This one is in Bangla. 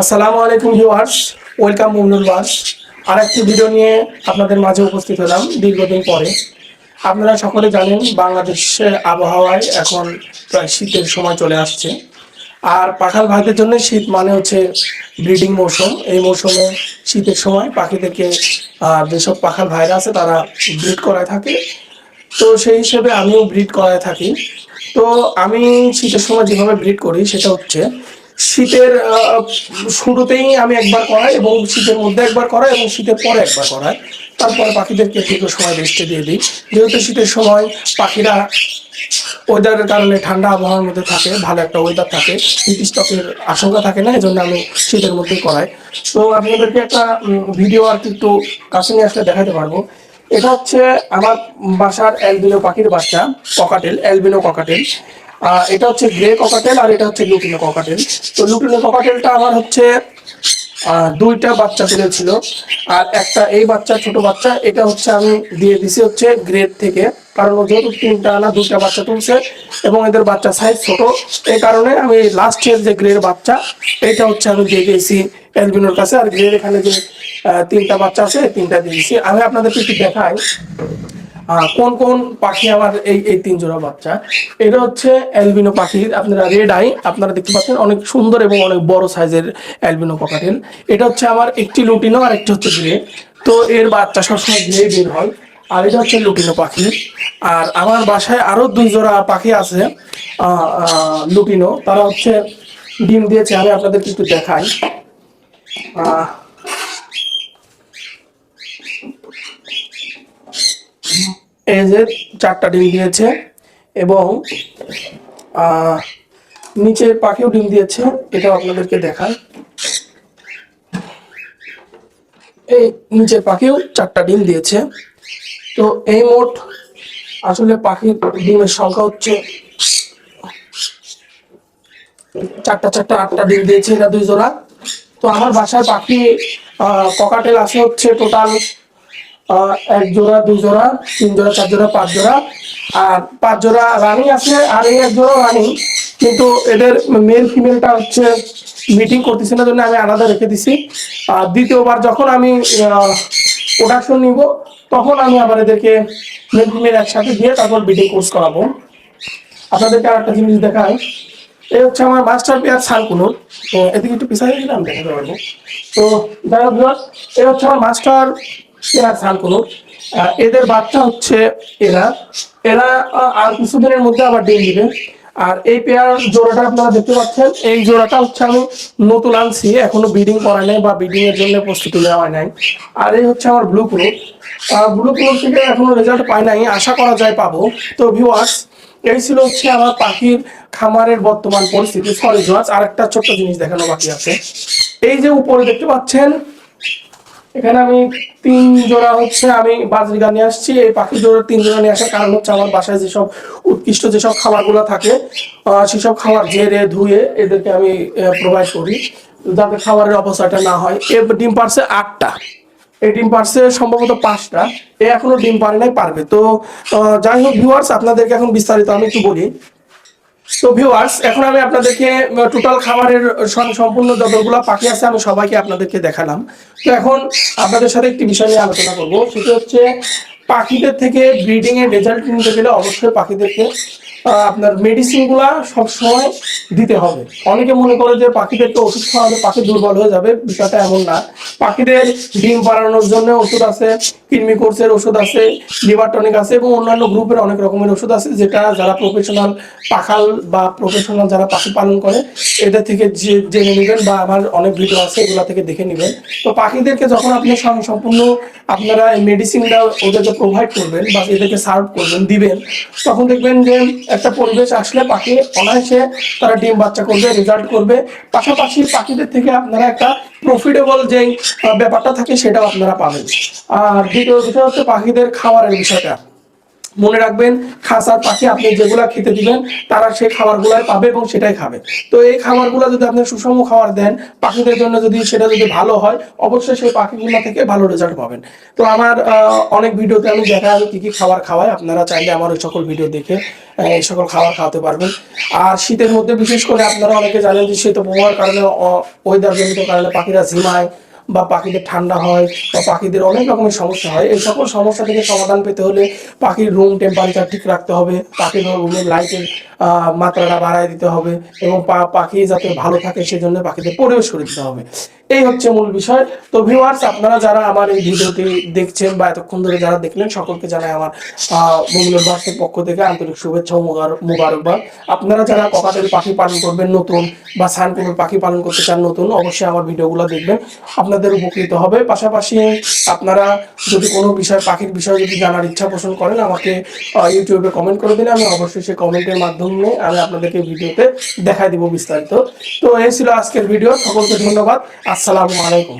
আসসালামু আলাইকুম ভিউয়ার্স, ওয়েলকাম মুমনুল বাস। আর একটি ভিডিও নিয়ে আপনাদের মাঝে উপস্থিত হলাম দীর্ঘদিন পরে। আপনারা সকলে জানেন বাংলাদেশের আবহাওয়ায় এখন প্রায় শীতের সময় চলে আসছে। আর পাখাল ভাইদের জন্য শীত মানে হচ্ছে ব্রিডিং মৌসুম। এই মৌসুমে শীতের সময় পাখিদেরকে যেসব পাখাল ভাইরা আছে তারা ব্রিড করায় থাকে। তো সেই হিসেবে আমিও ব্রিড করায় থাকি। তো আমি শীতের সময় যেভাবে ব্রিড করি সেটা হচ্ছে শীতের শুরুতেই আমি একবার করাই এবং শীতের মধ্যে একবার করাই এবং শীতের পরে একবার করাই। তারপরে পাখিদেরকে দীর্ঘ সময় রেস্টে দিয়ে দিই। যেহেতু শীতের সময় পাখিরা ওয়েদারের কারণে ঠান্ডা আবহাওয়ার মধ্যে থাকে, ভালো একটা ওয়েদার থাকে স্টকের আশঙ্কা থাকে না এই জন্য আমি শীতের মধ্যেই করাই। তো আপনাদেরকে একটা ভিডিও আর কি একটু কাছে নিয়ে আসলে দেখাতে পারব। এটা হচ্ছে আমার বাসার অ্যালবিনো পাখির বাচ্চা ককাটেল অ্যালবিনো ককাটেল এটা হচ্ছে গ্রে ককাটেল আর এটা হচ্ছে লুটিনো ককাটেল তো লুটিনো ককাটেলটা আমার হচ্ছে দুইটা বাচ্চা তুলেছিল। আর একটা এই বাচ্চা, ছোট বাচ্চা, এটা হচ্ছে আমি দিয়ে দিছি হচ্ছে গ্রেড থেকে। কারণ যেহেতু তিনটা না, দুইটা বাচ্চা তুলছে এবং এদের বাচ্চা সাইজ ছোট, এই কারণে আমি লাস্টের যে গ্রেড বাচ্চা, এটা হচ্ছে আমি দিয়ে দিয়েছি এলবিনোর কাছে। আর গ্রেড এখানে যে তিনটা বাচ্চা আছে তিনটা দিয়ে দিয়েছি। আমি আপনাদেরকে একটু দেখাই। কোন কোন পাখি আমার এই এই তিন জোড়া বাচ্চা? এটা হচ্ছে অ্যালবিনো পাখির আপনারা রেড আই আপনারা দেখতে পাচ্ছেন অনেক সুন্দর এবং অনেক বড় সাইজের অ্যালবিনো ককাটেল এটা হচ্ছে আমার একটি লুটিনো আর একটি হচ্ছে গ্রে তো এর বাচ্চা সবসময় গ্রে বের হয়। আর এটা হচ্ছে লুটিনো পাখি। আর আমার বাসায় আরও দুই জোড়া পাখি আছে লুটিনো। তারা হচ্ছে ডিম দিয়েছে, আমি আপনাদেরকে একটু দেখাই। এই চারটা ডিম দিয়েছে এবং নিচের পাখিও ডিম দিয়েছে, এটাও আপনাদেরকে দেখায় এই নিচের পাখিও চারটা ডিম দিয়েছে। তো এই মোট আসলে পাখির ডিমের সংখ্যা হচ্ছে চারটা চারটা, আটটা ডিম দিয়েছে এটা দুই জোড়া। তো আমার বাসায় পাখি ককাটেল আছে হচ্ছে টোটাল এক জোড়া, দুই জোড়া, তিন জোড়া, চার জোড়া, পাঁচ জোড়া। আর পাঁচ জোড়া রানিং আছে আর এই এক জোড়া রানিং। কিন্তু এদের মেল ফিমেলটা হচ্ছে মিটিং করতেছে না, জন্য আমি আলাদা রেখে দিছি। আর দ্বিতীয়বার যখন আমি প্রোডাকশন নিব, তখন আমি আবার এদেরকে মেল ফিমেল একসাথে দিয়ে তারপর বিডিং কোর্স করাবো। আপনাদেরকে আর একটা জিনিস দেখাই। এই হচ্ছে আমার মাস্টার পেয়ার তো এদিকে একটু পিছাই দিলাম দেখাতে পারব। তো যাই হোক এই হচ্ছে আমার মাস্টার সানকুনুর আহ, এদের বাচ্চা হচ্ছে এরা। এরা আর কিছুদিনের মধ্যে আবার ডিম দিবে। আর এই পেয়ার জোড়াটা আপনারা দেখতে পাচ্ছেন। এই জোড়াটা হচ্ছে আমি নতুন আনছি এখনও ব্রিডিং করা নাই বা ব্রিডিং এর জন্য প্রস্তুতি নেওয়া নাই। আর এই হচ্ছে আমার ব্লু ক্লোথ। ব্লু ক্লোথ থেকে এখনও রেজাল্ট পাই নাই আশা করা যায় পাবো। তো ভিউয়ার্স এই ছিল হচ্ছে আমার পাখির খামারের বর্তমান পরিস্থিতি। সরি আর একটা ছোট্ট জিনিস দেখানো বাকি আছে। এই যে উপরে দেখতে পাচ্ছেন এখানে আমি তিন জোড়া হচ্ছে, আমি বাজরিগা নিয়ে আসছি। এই পাখি জোড়া তিন জোড়া নিয়ে আসার কারণ হচ্ছে আমার বাসায় যেসব উৎকৃষ্ট যেসব খাবারগুলো থাকে সেসব খাবার ঝেড়ে ধুয়ে এদেরকে আমি প্রোভাইড করি, যাতে খাবারের অবস্থাটা না হয়। এ ডিম পারছে আটটা। এই ডিম পারছে সম্ভবত পাঁচটা। এ এখনও ডিম পারে নাই, পারবে। তো যাই হোক ভিউয়ার্স আপনাদেরকে এখন বিস্তারিত আমি একটু বলি। তো ভিউয়ার্স এখন আমি আপনাদেরকে টোটাল খাবারের সম্পূর্ণ যতগুলো পাখি আছে, আমি সবাইকে আপনাদেরকে দেখালাম। তো এখন আপনাদের সাথে একটি বিষয় নিয়ে আলোচনা করব। সেটা হচ্ছে, পাখিদের থেকে ব্রিডিং এর রেজাল্ট নিতে গেলে অবশ্যই পাখিদেরকে আপনার মেডিসিনগুলা সবসময় দিতে হবে। অনেকে মনে করে যে পাখিদের তো ওষুধ খাওয়ালে পাখি দুর্বল হয়ে যাবে, বিষয়টা এমন না। পাখিদের ডিম বাড়ানোর জন্য ওষুধ আছে, কৃমি কোর্সের ওষুধ আছে, লিভার টনিক আছে এবং অন্যান্য গ্রুপের অনেক রকমের ওষুধ আছে যেটা যারা প্রফেশনাল পাখাল বা প্রফেশনাল যারা পাখি পালন করে, এদের থেকে যে জেনে নেবেন বা আমার অনেক ভিডিও আছে, এগুলা থেকে দেখে নেবেন। তো পাখিদেরকে যখন আপনি সম্পূর্ণ আপনারা মেডিসিনটা ওদেরকে প্রোভাইড করবেন বা এদেরকে সার্ভ করবেন, দিবেন, তখন দেখবেন যে একটা পরিবেশ আসলে পাখি অনায়াসে তারা ডিম বাচ্চা করবে রেজাল্ট করবে। পাশাপাশি পাখিদের থেকে আপনারা একটা প্রফিটেবল যেই ব্যাপারটা থাকে সেটাও আপনারা পাবেন। আর দ্বিতীয় বিষয় হচ্ছে পাখিদের খাবারের বিষয়টা। মনে রাখবেন খাসার পাখি আপনি যেগুলা খেতে দিবেন, তারা সেই খাবারগুলাই পাবে এবং সেটাই খাবে। তো এই খাবারগুলো যদি আপনি সুষম খাবার দেন, পাখিদের জন্য যদি সেটা যদি ভালো হয়, অবশ্যই সেই পাখিগুলো থেকে ভালো রেজাল্ট পাবেন। তো আমার অনেক ভিডিওতে আমি দেখা আমি কি কি খাবার খাওয়াই, আপনারা চাইলে আমার ওই সকল ভিডিও দেখে এই সকল খাবার খাওয়াতে পারবেন। আর শীতের মধ্যে বিশেষ করে আপনারা অনেকে জানেন যে শীত প্রবাহের কারণে ওয়েদার জনিত কারণে পাখিরা ঝিমায় বা পাখিদের ঠান্ডা হয় বা পাখিদের অনেক রকমের সমস্যা হয়। এই সকল সমস্যা থেকে সমাধান পেতে হলে পাখির রুম টেম্পারেচার ঠিক রাখতে হবে। পাখির রুমের লাইটের মাত্রাটা বাড়ায় দিতে হবে এবং পাখি যাতে ভালো থাকে সেজন্য পাখিদের পরিবেশ করে দিতে হবে। এই হচ্ছে মূল বিষয়। তো ভিউয়ার্স আপনারা যারা আমার এই ভিডিওটি দেখছেন বা এতক্ষণ ধরে যারা দেখলেন, সকলকে জানাই আমার মঙ্গলের বাসের পক্ষ থেকে আন্তরিক শুভেচ্ছা ও মুবার- মুবারকবাদ। আপনারা যারা ককাটের পাখি পালন করবেন, নতুন বা সানকুনুর পাখি পালন করতে চান, নতুন, অবশ্যই আমার ভিডিওগুলো দেখবেন। আপনাদের উপকৃত হবে। পাশাপাশি আপনারা যদি কোনো বিষয়, পাখির বিষয়ে যদি জানার ইচ্ছা পোষণ করেন, আমাকে ইউটিউবে কমেন্ট করে দিলে আমি অবশ্যই সেই কমেন্টের মাধ্যমে আমি আপনাদেরকে ভিডিওতে দেখাই দিব বিস্তারিত। তো এই ছিল আজকের ভিডিও সকলকে ধন্যবাদ। আসসালামু আলাইকুম।